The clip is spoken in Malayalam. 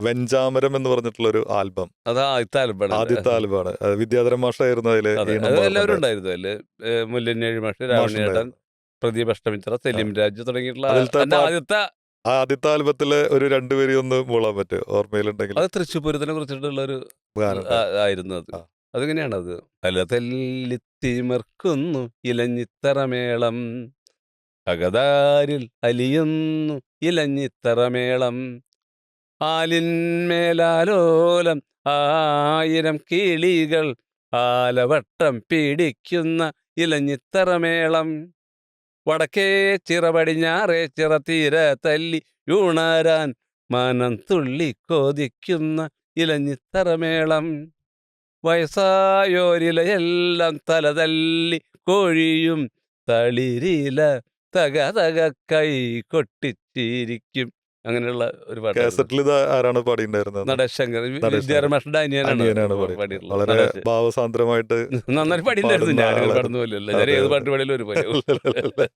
വെഞ്ചാമരം എന്ന് പറഞ്ഞിട്ടുള്ള ഒരു ആൽബം. അത് ആദ്യത്തെ ആൽബമാണ് ആദ്യത്തെ ആൽബമാണ്. വിദ്യാധരൻ മാഷായിരുന്നു അതിൽ എല്ലാവരും ഉണ്ടായിരുന്നു അതിൽ. മാഷ് രാവണേട്ടൻ മാഷുണ്ടായിരുന്നു. പ്രദീപ് അഷ്ടമിത്ര സലീം രാജ് തുടങ്ങിയിട്ടുള്ള അതിലത്തെ അതിന്റെ പാ- ആദ്യത്തെ ആ ആദ്യത്തെ ആൽബത്തിൽ ഒരു രണ്ടുപേരി ഒന്ന് മൂളാൻ പറ്റും ഓർമ്മയിലുണ്ടെങ്കിൽ. അത് തൃശ്ശൂപൂരത്തിനെ കുറിച്ചിട്ടുള്ള ഒരു ആയിരുന്നു അത്. അല്ല തെല്ലി അത് അലതല്ലിത്തിമർക്കുന്നു ഇലഞ്ഞിത്തറമേളം അകതാരിൽ അലിയുന്നു ഇലഞ്ഞിത്തറമേളം ആലിന്മേലാലോലം ആയിരം കിളികൾ ആലവട്ടം പിടിക്കുന്ന ഇലഞ്ഞിത്തറമേളം വടക്കേ ചിറപടിഞ്ഞാറേ ചിറ തീര തല്ലി യൂണാരാൻ മനം തുള്ളി കൊതിക്കുന്ന ഇലഞ്ഞിത്തറമേളം വയസ്സായോരിലയെല്ലാം തലതല്ലി കോഴിയും തളിരില തക തക കൈ കൊട്ടിച്ചിരിക്കും. അങ്ങനെയുള്ള ഒരു പാട്ട് കാസറ്റിൽ ഇത് ആരാണ് പാടിയിട്ടുണ്ടായിരുന്നത്? നടശങ്കർ വിദ്യാരമാഷിന്റെ അനിയനാണ് പാടിയിട്ടുള്ളത്. വളരെ. ഭാവസാന്ദ്രമായിട്ട് നന്നായി പാടിയിട്ടുണ്ടായിരുന്നു. ഞാൻ. പാടുന്ന പോലെയല്ല ഞാൻ ഏത് പാട്ട് പാടിയാലും ഒരു പോലെ